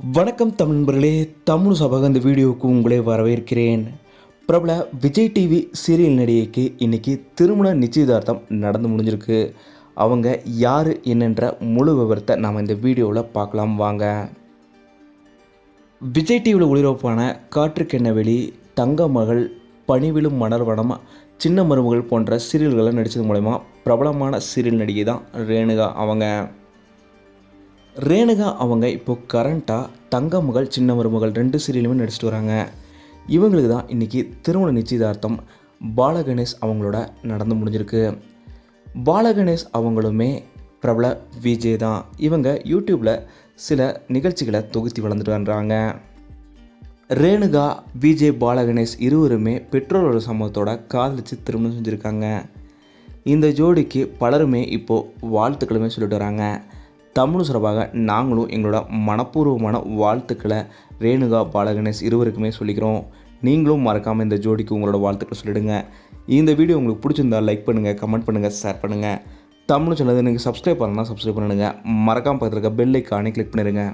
வணக்கம் தமிழ் நண்பர்களே தமிழ் சபக இந்த வீடியோவுக்கு உங்களே வரவேற்கிறேன். பிரபல விஜய் டிவி சீரியல் நடிகைக்கு இன்றைக்கி திருமண நிச்சயதார்த்தம் நடந்து முடிஞ்சிருக்கு. அவங்க யார் என்னன்ற முழு விவரத்தை நாம் இந்த வீடியோவில் பார்க்கலாம் வாங்க. விஜய் டிவியில் ஒளிபரப்பான காற்றுக்கெண்ணவெளி தங்க மகள் பணிவிலும் மணர்வனம் சின்ன மருமகள் போன்ற சீரியல்களை நடித்தது மூலயமா பிரபலமான சீரியல் நடிகை தான் ரேணுகா அவங்க. ரேணுகா அவங்க இப்போ கரண்ட்டாக தங்க மகள் சின்ன மருமகள் ரெண்டு சீரியலுமே நடிச்சிட்டு வராங்க. இவங்களுக்கு தான் இன்றைக்கி திருமண நிச்சயதார்த்தம் பாலகணேஷ் அவங்களோட நடந்து முடிஞ்சிருக்கு. பாலகணேஷ் அவங்களுமே பிரபல விஜய் தான். இவங்க யூடியூப்பில் சில நிகழ்ச்சிகளை தொகுத்தி வளர்ந்துட்டு வர்றாங்க. ரேணுகா விஜய் பாலகணேஷ் இருவருமே பெற்றோரோட சமூகத்தோட காதலிச்சு திருமணம் செஞ்சுருக்காங்க. இந்த ஜோடிக்கு பலருமே இப்போது வாழ்த்துக்களுமே சொல்லிட்டு வராங்க. தமிழ் சார்பாக நாங்களும் எங்களோட மனப்பூர்வமான வாழ்த்துக்களை ரேணுகா பாலகணேஷ் இருவருக்குமே சொல்லிக்கிறோம். நீங்களும் மறக்காமல் இந்த ஜோடிக்கு உங்களோட வாழ்த்துக்களை சொல்லிடுங்க. இந்த வீடியோ உங்களுக்கு பிடிச்சிருந்தா லைக் பண்ணுங்கள் கமெண்ட் பண்ணுங்கள் ஷேர் பண்ணுங்கள் தமிழ் சேனல் நீங்கள் சப்ஸ்கிரைப் பண்ணலாம் சப்ஸ்கிரைப் பண்ணிடுங்க. மறக்காமல் பார்த்துருக்க பெல் ஐக்கானே கிளிக் பண்ணிடுங்க.